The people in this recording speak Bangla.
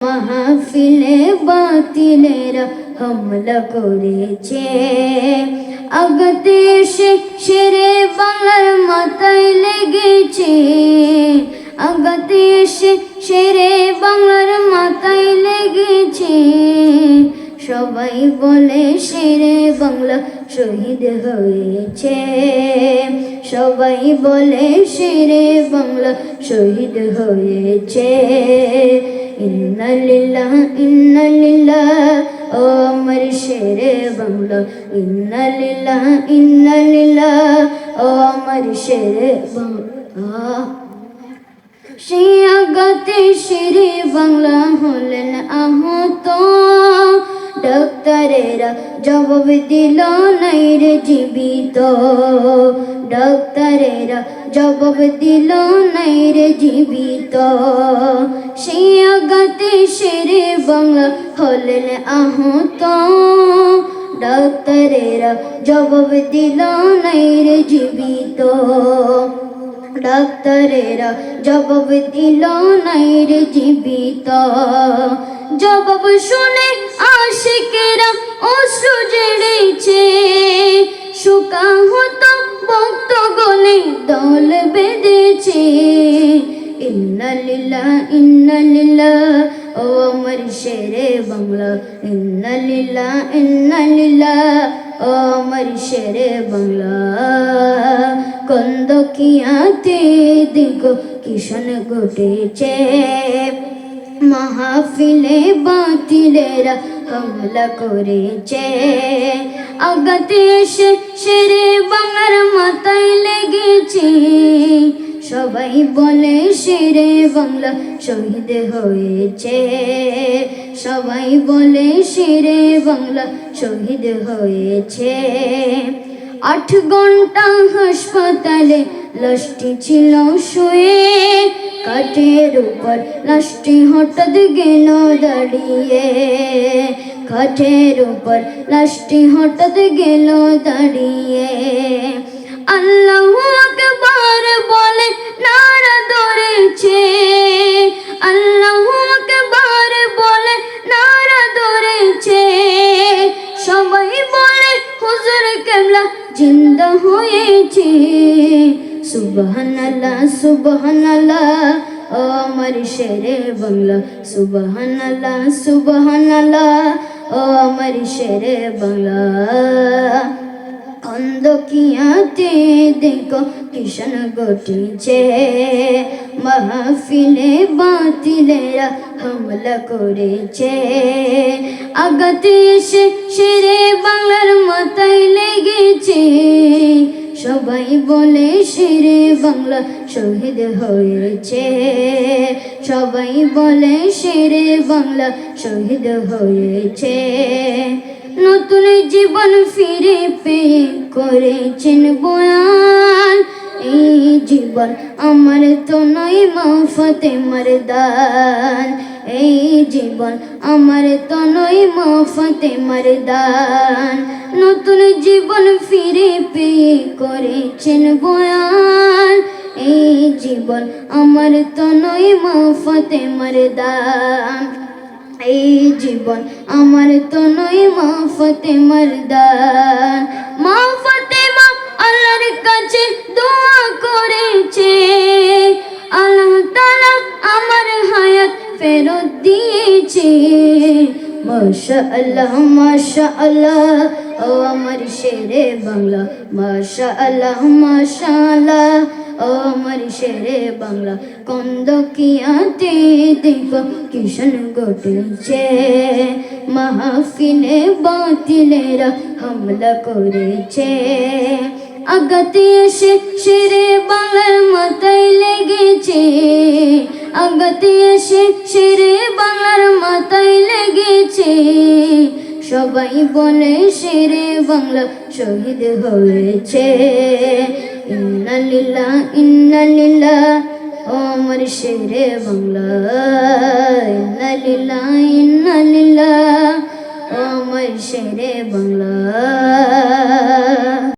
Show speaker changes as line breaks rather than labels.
মাহফিলে বাতিলেরা হামলা করেছে। আগতে এসে সেরে বাংলার মাথায় লেগেছে। আগাতে এসে সেরে বাংলার মাথায় লেগেছে। সবাই বলে সেরে বাংলা শহীদ হয়েছে। সবাই বলে সেরে বাংলা শহীদ হয়েছে। ইন্নালিল্লাহ ইন্নালিল্লাহ ও আমার শেরে বাংলা ইন্নালিল্লাহ ইন্নালিল্লাহ ও আমার শেরে বাংলা সেই আগাতে সেরে বাংলা হলেন আহত ডাক্তারেরা জবাব দিল নাই রে জীবিত ডাক্তারেরা জবাব দিল, নাই রে জীবিত। সেই আগাতে সেরে বাংলা হলেন আহত। ডাক্তারেরা জবাব দিল, নাই রে জীবিত। ডাক্তারেরা জবাব দিল, নাই রে জীবিত। জবাব শুনে আশিকেরা অশ্রু জেড়েছে শুকা হতো ভক্ত গলে দল বেঁধেছে। ইন্নালিল্লাহ ইন্নালিল্লাহ ও আমার শেরে বাংলা। ইন্নালিল্লাহ ইন্নালিল্লাহ ও আমার শেরে বাংলা। কন্দকিয়াতে দেখো কিষণ ঘটেছে। মাহফিলে বাতিলেরা হামলা করেছে। আগাতে লেগেছে সবাই বলে সেরে বাংলা শহীদ হয়েছে। সবাই বলে সেরে বাংলা শহীদ হয়েছে। আট ঘণ্টা হাসপাতালে লাশটি ছিল শুয়ে। কাঠের উপর লাশটি হঠাৎ গেল দাঁড়িয়ে। কাঠের উপর লাশটি হঠাৎ গেল দাঁড়িয়ে। আল্লাহ আকবার বলে নারা ধরেছে। আল্লাহ আকবার বলে নারা ধরেছে। সবাই বলে, হুজুর কেমলা জিন্দা হয়েছে। সুবহানাল্লাহ সুবহানাল্লাহ, ও আমার শেরে বাংলা। সুবহানাল্লাহ সুবহানাল্লাহ, ও আমার শেরে বাংলা। খন্দকিয়াতে দেখো কিষণ ঘটিছে। মাহফিলে বাতিলেরা হামলা করেছে। আগাতে এসে সেরে বাংলার মাথায় লেগেছে। সবাই বলে সেরে বাংলা শহীদ হয়েছে। সবাই বলে সেরে বাংলা শহীদ হয়েছে। নতুন জীবন ফিরে পেয়ে করেছেন বয়ান। এই জীবন আমার তো নয় মাফতে মরদান এই জীবন আমার তো নয় মাফতে মরদান নতুন জীবন ফিরে পেয়ে করেছেন বয়ান। এই জীবন আমার তো নয় মাফতে মরদান এই জীবন আমার তো নয়, মা ফতে মরদান মা আল্লাহর কাছে দোয়া করেছে। আল্লাহ তাআলা আমার হায়াত ফেরত দিয়েছে। মাশা আল্লাহ মাশা আল্লাহ ও আমার শেরে বাংলা। মাশা আল্লাহ মাশা আল্লাহ আমার শেরে বাংলা কন্দকিয়াতে দেব, কিষণ ঘটেছে। মাহফিলে বাতিলেরা হামলা করেছে। আগাতে এসে শেরে বাংলার মাথায় লেগেছে। আগাতে এসে শেরে বাংলার মাথায় লেগেছে। সবাই বলে শেরে বাংলা শহীদ হয়েছে। ইন্নালিল্লাহ ইন্নালিল্লাহ ও আমার শেরে বাংলা। ইন্নালিল্লাহ ইন্নালিল্লাহ ও আমার শেরে বাংলা।